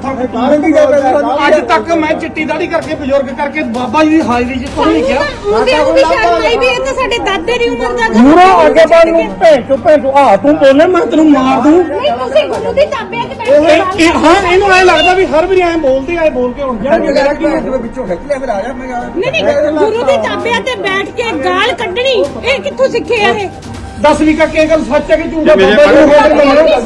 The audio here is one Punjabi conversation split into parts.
ਅੱਜ ਤੱਕ ਮੈਂ ਚਿੱਟੀ ਦਾੜੀ ਕਰਕੇ ਬਜ਼ੁਰਗ ਕਰਕੇ ਬਾਬਾ ਜੀ ਦੀ ਹਾਜ਼ਰੀ 'ਚ ਕੁਝ ਨਹੀਂ ਕਿਹਾ ਮੂਰੋ ਅੱਗੇ ਬਾਅਦ ਨੂੰ ਭੈਣ ਚੋ ਆ ਤੂੰ ਬੋਲੇ ਮੈਂ ਤੈਨੂੰ ਮਾਰ ਦੂੰ। ਨਹੀਂ ਤੁਸੀਂ ਗੁਰੂ ਦੀ ਤਾਬੇ ਤੇ ਇਹ- ਬੈਠੇ ਇਹ ਹਾਂ ਇਹਨੂੰ ਐ ਲੱਗਦਾ ਵੀ ਹਰ ਵਾਰੀ ਐ ਬੋਲਦੇ ਐ ਬੋਲ ਕੇ ਹੁਣ ਜਾ ਵਿੱਚੋਂ ਖਿੱਚ ਲਿਆ ਫਿਰ ਆ ਜਾ ਮੈਂ ਨਹੀਂ ਨਹੀਂ ਗੁਰੂ ਦੀ ਤਾਬੇ ਤੇ ਬੈਠ ਕੇ ਗਾਲ ਕੱਢਣੀ ਇਹ ਕਿੱਥੋਂ ਸਿੱਖਿਆ ਇਹ? ਦੱਸ ਵੀ ਕਾਕੇ ਗੱਲ ਸੱਚ ਹੈ ਕਿ ਝੂਠ ਹੈ? ਬਾਬਾ ਜੀ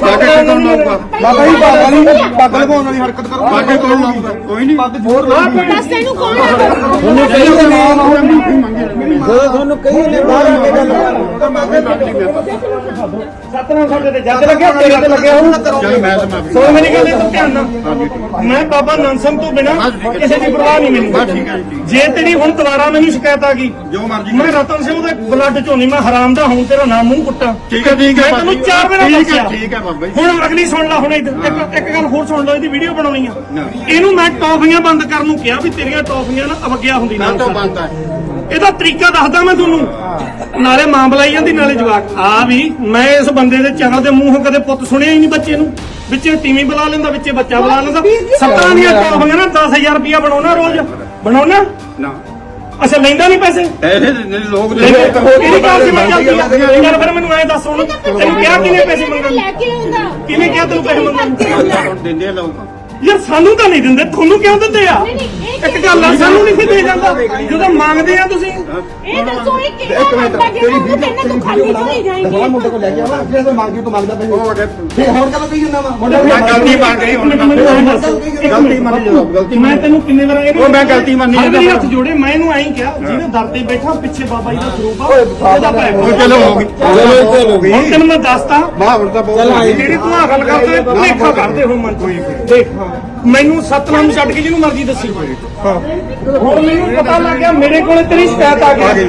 ਬਾਬਾ ਨੂੰ ਜੀ ਬਾਬਾ ਜੀ ਬਾਬਾ ਜੀ ਪੱਗ ਲਗਾਉਣ ਵਾਲੀ ਹਰਕਤ ਕਰੋ। ਬਾਕੀ ਕੋਈ ਨਾ ਕੋਈ ਨਹੀਂ। ਪੱਗ ਜ਼ੋਰ ਦੱਸ ਤੈਨੂੰ ਕੌਣ ਹੈ ਤੁਹਾਨੂੰ ਕਹੀ ਜਦੋਂ ਤੁਹਾਨੂੰ ਕਹੀ ਨੇ ਬਾਹਰ ਆ ਕੇ ਗੱਲ ਸਤਨਾਮ ਸਾਡੇ ਤੇ ਜੱਜ ਲੱਗਿਆ ਤੇਰੇ ਤੇ ਲੱਗਿਆ ਹੋਊ। ਮੈਂ ਤਾਂ ਮਾਫੀ ਸੋ ਮੇਰੀ ਗੱਲ ਤੋਂ ਧਿਆਨ ਨਾਲ। ਮੈਂ ਬਾਬਾ ਨੰਦ ਸਿੰਘ ਤੋਂ ਬਿਨਾ ਕਿਸੇ ਦੀ ਪਰਵਾਹ ਨਹੀਂ ਮੈਨੂੰ ਜੀ, ਤੇਰੀ ਹੁਣ ਦੁਬਾਰਾ ਮੈਨੂੰ ਸ਼ਿਕਾਇਤ ਆ ਗਈ ਜੋ ਮਰਜ਼ੀ ਮੈਂ ਰਤਨ ਸਿੰਘ ਦੇ ਬਲੱਡ ਚੋਂ ਨਹੀਂ ਮੈਂ ਹਰਾਮ ਦਾ ਹੂੰ ਤੇਰਾ ਨਾਮ ਮੂੰਹ ਕੁੱਟਾਂ। ਠੀਕ ਹੈ ਠੀਕ ਹੈ ਮੈਂ ਤੈਨੂੰ ਚਾਰ ਵਾਰ ਦੱਸਿਆ। ਠੀਕ ਹੈ ਬਾਬਾ ਜੀ ਹੁਣ ਅਗਲੀ ਸੁਣ ਲੈ ਹੁਣ। ਇੱਕ ਇੱਕ ਗੱਲ ਹੋਰ ਸੁਣ ਲਓ ਇਹਦੀ ਵੀਡੀਓ ਬਣਾਉਣੀ ਆ। ਇਹਨੂੰ ਮੈਂ ਟੌਫੀਆਂ ਬੰਦ ਕਰਨ ਨੂੰ ਕਿਹਾ ਵੀ ਤੇਰੀਆਂ ਟੌਫੀਆਂ ਨਾ ਅਵਗਿਆ ਹੁੰਦੀ ਨਾ ਤੋਂ ਬੰਦਾ ਹੈ ਇਹਦਾ ਤਰੀਕਾ ਦੱਸਦਾ ਮੈਂ ਤੁਹਾਨੂੰ। ਨਾਲੇ ਮਾਂ ਬੁਲਾਈ ਜਾਂਦੀ ਨਾਲੇ ਜਵਾਕ। ਆ ਵੀ ਮੈਂ ਇਸ ਬੰਦੇ ਦੇ ਚੈਨਲ ਦੇ ਮੂੰਹੋਂ ਕਦੇ ਪੁੱਤ ਸੁਣਿਆ ਹੀ ਨਹੀਂ ਬੱਚੇ ਨੂੰ। ਵਿੱਚੇ ਤੀਵੀਂ ਬੁਲਾ ਲੈਂਦਾ ਵਿੱਚੇ ਬੱਚਾ ਬੁਲਾ ਲੈਂਦਾ। ਸੱਤਾਂ ਦੀਆਂ ਟੌਫੀਆਂ ਨਾ 10000 ਰੁਪਇਆ ਬਣਾਉਣਾ ਰੋਜ਼। ਬਣਾਉਣਾ? ਨਾ। ਅੱਛਾ ਲੈਂਦਾ ਨਹੀਂ ਪੈਸੇ? ਪੈਸੇ ਲੋਕ ਦੇ ਕਿਹੜੀ ਗੱਲ ਸੀ ਮੈਂ ਆ? ਯਾਰ ਫਿਰ ਮੈਨੂੰ ਐ ਦੱਸ ਹੁਣ ਤੈਨੂੰ ਕਿਹਾ ਕਿਨੇ ਪੈਸੇ ਮੰਗਣ? ਲੈ ਕੇ ਆਉਂਦਾ। ਕਿਹਨੇ ਕਿਹਾ ਤੈਨੂੰ ਪੈਸੇ ਮੰਗਣ? ਦਿੰਦੇ ਆ ਲੋਕ। ਯਾਰ ਸਾਨੂੰ ਤਾਂ ਨਹੀਂ ਦਿੰਦੇ। ਤੁਹਾਨੂੰ ਕਿਉਂ ਦਿੰਦੇ ਆ? ਇੱਕ ਗੱਲ ਆ ਸਾਨੂੰ ਨਹੀਂ ਸੀ ਦੇ ਜਾਂਦਾ। ਜਦੋਂ ਮੰਗਦੇ ਆ ਤੁਸੀਂ ਇਹ ਦੱਸੋ ਇਹ ਕਿਹੜਾ ਬੰਦਾ ਜਿਹੜਾ ਉਹ ਕਹਿੰਦਾ ਤੂੰ ਖਾਲੀ ਕਿਉਂ ਨਹੀਂ ਜਾਏਂਗੀ? ਮੁੰਡੇ ਕੋਲ ਲੈ ਕੇ ਆਵਾ ਅੱਗੇ ਤੋਂ ਮੰਗੀ ਤੋਂ ਮੰਗਦਾ ਉਹ ਪਈ ਅਗੇ ਤੇ ਹੁਣ ਕਦੋਂ ਕਹੀ ਜਾਂਦਾ ਵਾ। ਮੁੰਡਾ ਮੈਂ ਗਲਤੀ ਮੰਨ ਗਈ ਹੁਣ ਗਲਤੀ ਮੰਨ ਲਓ ਗਲਤੀ ਮੈਂ ਤੈਨੂੰ ਕਿੰਨੇ ਵਾਰ ਇਹਨੂੰ ਉਹ ਮੈਂ ਗਲਤੀ ਮੰਨੀ ਹਰ ਜਾਂਦਾ। ਹੱਥ ਜੋੜੇ ਮੈਂ ਇਹਨੂੰ ਐਂ ਕਿਹਾ ਜਿਹਨੇ ਦਰ ਤੇ ਬੈਠਾ ਪਿੱਛੇ ਬਾਬਾ ਜੀ ਦਾ ਸਰੂਪ ਆ ਉਹਦਾ ਭੈ ਉਹ ਚਲੋ ਹੋ ਗਈ। ਚਲੋ ਇੱਥੇ ਹੋ ਹੁਣ ਤੈਨੂੰ ਮੈਂ ਦੱਸਤਾ ਵਾਹ ਹੁਣ ਤਾਂ ਬਹੁਤ ਹੋ ਗਈ। ਜਿਹੜੀ ਤੂੰ ਆ ਗੱਲ ਕਰਦੇ ਭੁਲੇਖਾ ਕਰਦੇ ਹੁਣ ਮਨ ਕੋਈ ਦੇਖ। ਮੈਨੂੰ ਸਤਨਾਮ ਛੱਡ ਕੇ ਜਿਹਨੂੰ ਮਰਜ਼ੀ ਦੱਸੀ। ਹਾਂ। ਹੁਣ ਮੈਨੂੰ ਪਤਾ ਲੱਗ ਗਿਆ ਮੇਰੇ ਕੋਲੇ ਤੇਰੀ ਸ਼ਿਕਾਇਤ ਆ ਗਈ।